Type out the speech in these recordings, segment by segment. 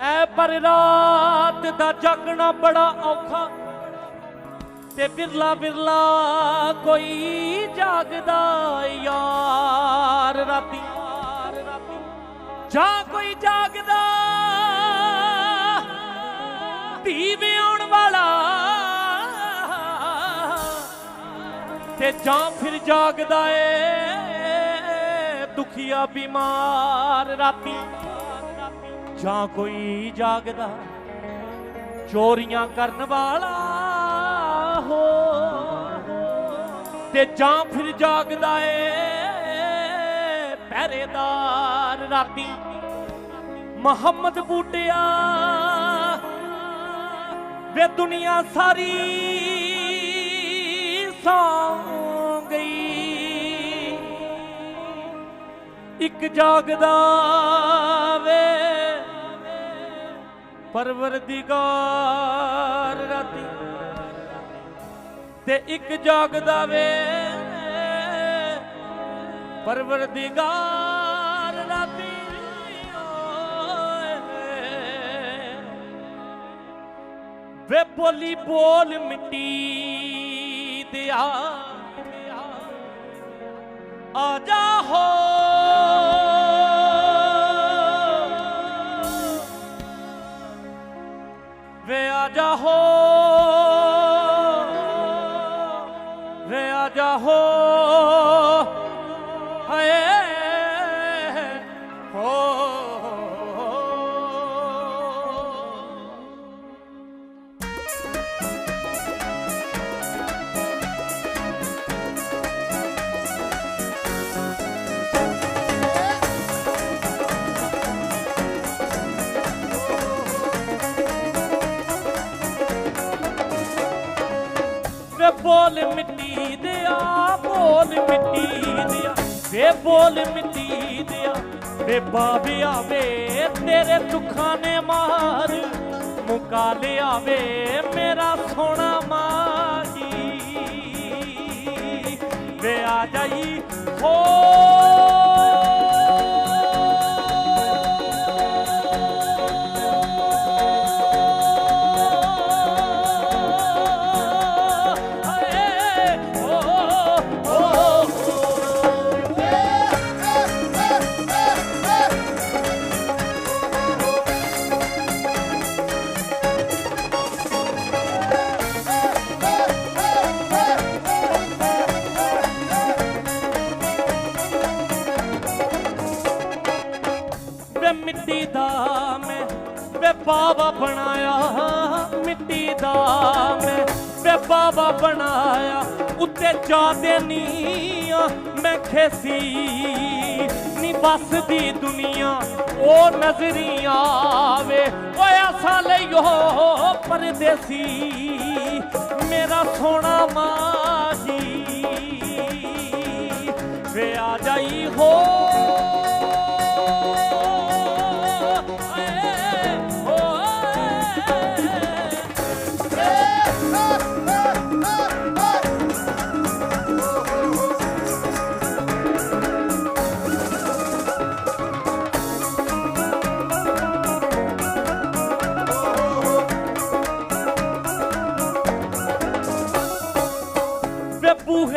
ਐ ਪਰ ਰਾਤ ਦਾ ਜਾਗਣਾ ਬੜਾ ਔਖਾ। ਤੇ ਬਿਰਲਾ ਬਿਰਲਾ ਕੋਈ ਜਾਗਦਾ ਯਾਰ ਰਾਤੀ। ਜਾਂ ਕੋਈ ਜਾਗਦਾ ਧੀ ਵਿਆਉਣ ਵਾਲਾ। ਤੇ ਜਾਂ ਫਿਰ ਜਾਗਦਾ ਏ ਦੁਖੀਆ ਬਿਮਾਰ ਰਾਤੀ। ਜਾਂ ਕੋਈ ਜਾਗਦਾ, ਚੋਰੀਆਂ ਕਰਨ ਵਾਲਾ ਹੋ। ਤੇ ਜਾਂ ਫਿਰ ਜਾਗਦਾ ਏ ਪਹਿਰੇਦਾਰ ਰਾਤੀ, ਮੁਹੰਮਦ ਬੂਟਿਆ। ਵੇ ਦੁਨੀਆ ਸਾਰੀ ਸੌਂ ਗਈ। ਇੱਕ ਜਾਗਦਾ ਪਰਵਰਦੀਗਾਰ ਰਾਤੀ ਤੇ ਇੱਕ ਜਾਗਦਾ ਵੇ ਪਰਵਰਦੀਗਾਰ ਰਾਤੀ, ਓਏ। ਵੇ ਬੋਲੀ ਬੋਲ ਮਿੱਟੀ ਦਿਆ ਆ ਜਾ ਹੋ ਵੇ ਬੋਲ ਮਿੱਟੀ ਦਿਆ ਬੋਲ ਮਿੱਟੀ ਦਿਆ ਵੇ ਬੋਲ ਮਿੱਟੀ ਦਿਆ ਵੇ ਬਾਬਿਆ ਵੇ ਤੇਰੇ ਦੁੱਖਾਂ ਨੇ ਮਾਰ। ਮੁਕਾ ਲਿਆ ਵੇ ਮੇਰਾ ਸੋਹਣਾ ਮਾਜੀ ਵੇ ਆ ਜਾਈ, ਹੋ ਬਾਬਾ ਬਣਾਇਆ, ਮਿੱਟੀ ਦਾ ਮੈਂ ਵੇ ਬਾਬਾ ਬਣਾਇਆ। ਉੱਤੇ ਚਾਹਦੇ ਨੀਆਂ, ਮੈਂ ਖੇਸੀ। ਨੀ ਬਸ ਦੀ ਦੁਨੀਆ, ਉਹ ਨਜ਼ਰੀ ਆਵੇ। ਓਏ ਅਸਾਂ ਲਈਓ ਪਰਦੇਸੀ, ਮੇਰਾ ਸੋਹਣਾ ਮਾਜੀ। ਵੇ ਆ ਜਾਈ।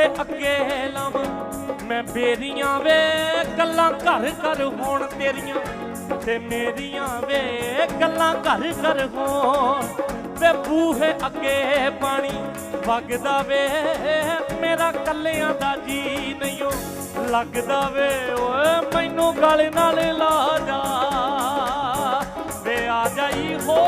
ਵੇ ਬੂਹੇ ਅੱਗੇ ਲਾਵਾਂ। ਮੈਂ ਬੇਰੀਆਂ ਵੇ, ਗੱਲਾਂ ਘਰ ਘਰ ਹੋਣ ਤੇਰੀਆਂ। ਤੇ ਮੇਰੀਆਂ ਵੇ, ਗੱਲਾਂ ਘਰ ਘਰ ਹੋਣ। ਵੇ ਬੂਹੇ ਅੱਗੇ ਪਾਣੀ ਵਗਦਾ ਵੇ, ਮੇਰਾ ਕੱਲਿਆਂ ਦਾ ਜੀ ਨਹੀਂ ਓ। ਲੱਗਦਾ ਵੇ, ਓਏ ਮੈਨੂੰ ਗਲ ਨਾਲ ਲਾ ਜਾ। ਵੇ ਆ ਜਾਈ ਹੋ।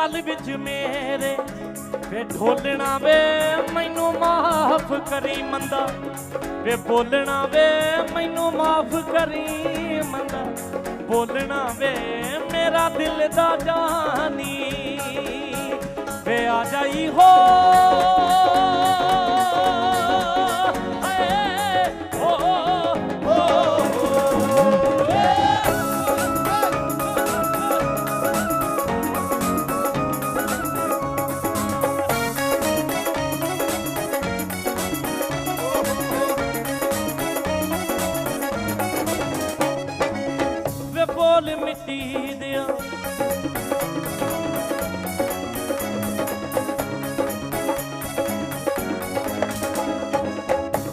ਪਲ ਵਿੱਚ ਮੇਰੇ ਵੇ ਢੋਲਣਾ ਵੇ, ਮੈਨੂੰ ਮਾਫ ਕਰੀ ਮੰਦਾ। ਵੇ ਬੋਲਣਾ ਵੇ, ਮੈਨੂੰ ਮਾਫ ਕਰੀ ਮੰਦਾ। ਬੋਲਣਾ ਵੇ, ਮੇਰਾ ਦਿਲ ਦਾ ਜਾਨੀ। ਆ ਜਾਈ ਹੋ। ਵੇ ਬੋਲ ਮਿੱਟੀ ਦਿਆ।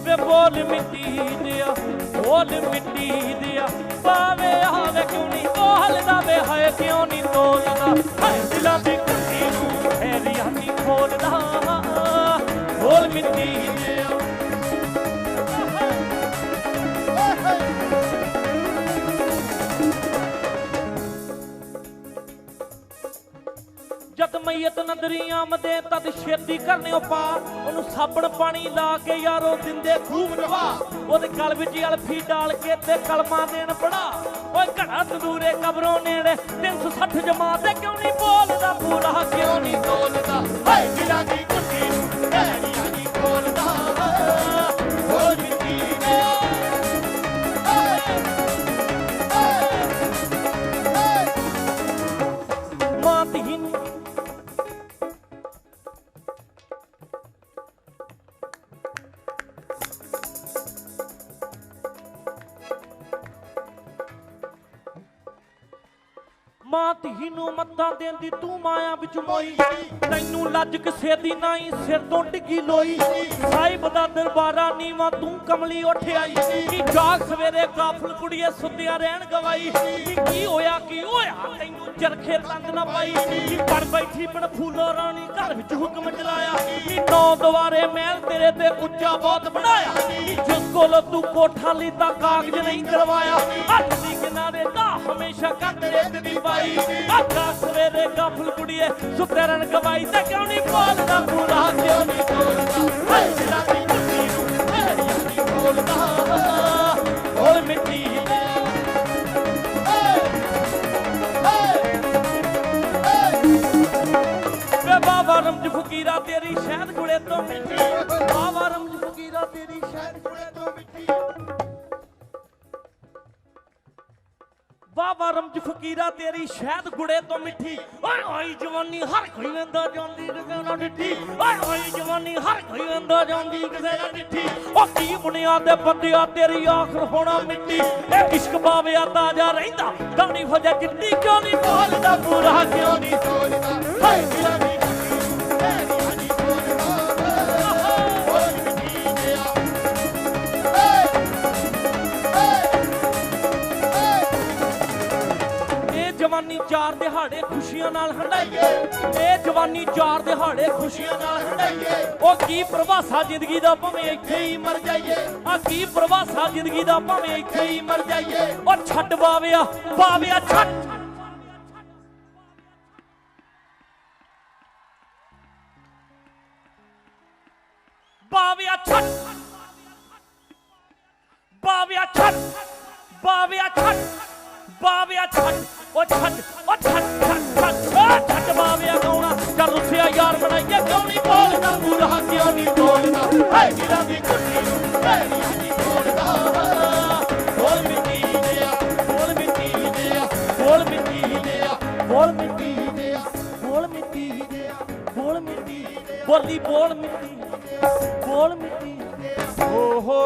ਵੇ ਬੋਲ ਮਿੱਟੀ ਦਿਆ, ਬੋਲ ਮਿੱਟੀ ਦਿਆ। ਪਾਵੇ ਆਵੇ ਕਿਉਂ ਨਹੀਂ ਬੋਲਦਾ ਵੇ, ਹਾਏ ਕਿਉਂ ਨਹੀਂ ਤੋਲਦਾ। ਹਾਏ ਦਿਲਾਂ ਦੀ ਕੁੱਤੀ ਨੂੰ ਫੇਰੀਆਂ ਨਹੀਂ ਖੋਲਦਾ। ਬੋਲ ਮਿੱਟੀ ਮਈਤ ਨਦਰੀ ਆਮਦੇ ਤਦ ਛੇਤੀ ਕਰਨਿਓ ਪਾ ਉਹਨੂੰ ਸਾਬਣ ਪਾਣੀ ਲਾ ਕੇ ਯਾਰੋ ਦਿੰਦੇ ਖੂਬ ਨਵਾ। ਉਹਦੇ ਗਲ ਵਿੱਚ ਅਲਫੀ ਡਾਲ ਕੇ ਤੇ ਕਲਮਾ ਦੇਣ ਪੜਾ ਓਏ ਘੜਾ ਤੰਦੂਰੇ ਕਬਰੋਂ ਨੇੜੇ 360 ਜਮਾਤ ਕਿਉਂ ਨਹੀਂ ਬੋਲਦਾ? ਪੂਰਾ ਕਿਉਂ ਨਹੀਂ ਤੋਲਦਾ ਹਾਏ ਦਿਲਾਂ ਦੀ ਮਾਂ ਧੀ ਨੂੰ ਮੱਤਾਂ ਦੇਂਦੀ ਤੂੰ ਮਾਇਆ ਵਿੱਚ ਮੋਈ। ਤੈਨੂੰ ਲੱਜ ਕਿਸੇ ਦੀ ਨਹੀਂ ਸਿਰ ਤੋਂ ਡਿੱਗੀ ਲੋਈ। ਸਾਹਿਬ ਦਾ ਦਰਬਾਰਾ ਨੀਵਾ ਤੂੰ ਕਮਲੀ ਉੱਠ ਆਈ। ਕੀ ਜਾਗ ਸਵੇਰੇ ਕਾਫਲ ਕੁੜੀਏ ਸੁੱਤਿਆ ਰਹਿਣ ਗਵਾਈ। ਕੀ ਹੋਇਆ ਕੀ ਹੋਇਆ? ਤੈਨੂੰ ਚਰਖੇ ਤੰਗ ਨਾ ਪਾਈ। ਕੀ ਪੜ ਬੈਠੀ ਬਣ ਫੂਲੋ ਰਾਣੀ ਘਰ ਵਿੱਚ ਹੁਕਮ ਚਲਾਇਆ। ਕੀ ਨੌ ਦੁਆਰੇ ਮਹਿਲ ਤੇਰੇ ਤੇ ਉੱਚਾ ਬਹੁਤ ਬਣਾਇਆ। ਜਿਸ ਕੋਲ ਤੂੰ ਕੋਠਾ ਲੀਤਾ ਕਾਗਜ਼ ਨਹੀਂ ਕਰਵਾਇਆ। ਹੱਥ ਦੀ ਕਿਨਾਰੇ ਹਮੇਸ਼ਾ ਕੰਧ ਰੇਤ ਦੀ ਪਾਈ। ਅੱਖਾਂ ਸਵੇਰੇ ਕਾਫਲ ਕੁੜੀਏ ਸੁੱਤੇ ਰਹਿਣ ਗਵਾਈ ਤੇ ਕਿਉਂ ਨਹੀਂ ਬੋਲਦਾ? ਪੂਰਾ ਕਿਉਂ ਨਹੀਂ ਬੋਲਦਾ? ਹਾਏ ਦਿਲਾਂ ਦੀ ਮਿੱਟੀ ਨੂੰ ਮੇਰੀਆਂ ਨਹੀਂ ਬੋਲਦਾ। ਓਏ ਮਿੱਟੀ ਬਾਬਾ ਰਮਜ ਫਕੀਰਾ ਤੇਰੀ ਸ਼ਹਿਦ ਗੁੜੇ ਤੋਂ ਮਿੱਟੀ। ਬਾਬਾ ਰਮਜ ਫਕੀਰਾ ਤੇਰੀ ਸ਼ਹਿਦ ਗੁੜੇ ਤੋਂ ਮਿੱਟੀ ਫਕੀਰਾ, ਤੇਰੀ ਸ਼ਹਿਦ ਗੁੜੇ ਤੋਂ ਮਿੱਠੀ। ਓਏ ਓਏ ਜਵਾਨੀ, ਹਰ ਕੋਈ ਵੰਦਾ ਜਾਂਦੀ ਕਿਸੇ ਨਾ ਡਿੱਠੀ ਓਏ ਓਏ ਜਵਾਨੀ, ਹਰ ਕੋਈ ਵੰਦਾ ਜਾਂਦੀ ਕਿਸੇ ਨਾ ਡਿੱਠੀ ਓ, ਕੀ ਬੁਨਿਆਦ ਦੇ ਬੰਦਿਆ ਤੇਰੀ ਆਖਰ ਹੋਣਾ ਮਿੱਟੀ ਇਹ ਇਸ਼ਕ ਬਾਵਿਆ ਤਾਜਾ ਰਹਿੰਦਾ। ਗਾਣੀ ਫਜਾ ਚਿੱਟੀ ਕਿਉਂ ਨਹੀਂ ਬੋਲਦਾ ਪੂਰਾ ਕਿਉਂ ਨਹੀਂ ਸੋਚਦਾ? ਹਾਏ! ਚਾਰ ਦਿਹਾੜੇ ਖੁਸ਼ੀਆਂ ਨਾਲ ਹੰਡਾਈਏ। ਇਹ ਜਵਾਨੀ ਚਾਰ ਦਿਹਾੜੇ ਖੁਸ਼ੀਆਂ ਨਾਲ ਹੰਡਾਈਏ। ਉਹ ਕੀ ਪ੍ਰਵਾਸਾ ਜ਼ਿੰਦਗੀ ਦਾ ਭਾਵੇਂ ਇੱਥੇ ਹੀ ਮਰ ਜਾਈਏ। ਆ ਕੀ ਪ੍ਰਵਾਸਾ ਜ਼ਿੰਦਗੀ ਦਾ ਭਾਵੇਂ ਇੱਥੇ ਹੀ ਮਰ ਜਾਈਏ। ਉਹ ਛੱਡ ਬਾਵਿਆ ਬਾਵਿਆ ਛੱਡ। ਬਾਵਿਆ ਛੱਡ। ਬਾਵਿਆ ਛੱਡ। ਬਾਵਿਆ ਛੱਡ। ਬਾਵਿਆ ਛੱਡ, ਉਹ ਛੱਡ ਉਹ ਛੱਡ ਛੱਡ ਛੱਡ ਉਹ ਛੱਡ ਬਾਵਿਆ ਗਾਉਣਾ ਚੱਲ ਰੁੱਸਿਆ ਯਾਰ ਬਣਾਈਏ, ਕਿਉਂ ਬੋਲਦਾ ਪੂਰਾ ਕਿਉਂ ਨਹੀਂ ਬੋਲਦਾ ਹਾਏ ਦਿਲਾਂ ਦੀ ਕੁੱਤੀ ਨੂੰ ਨਹੀਂ ਬੋਲਦਾ ਬੋਲ ਮਿੱਟੀ ਦਿਆ ਬੋਲ ਮਿੱਟੀ ਦਿਆ ਬੋਲ ਮਿੱਟੀ ਦਿਆ ਬੋਲ ਮਿੱਟੀ ਦਿਆ ਬੋਲ ਮਿੱਟੀ ਦਿਆ ਬੋਲ ਮਿੱਟੀ ਬੋਲੀ ਬੋਲ ਮਿੱਟੀ ਬੋਲ ਮਿੱਟੀ ਓ ਹੋ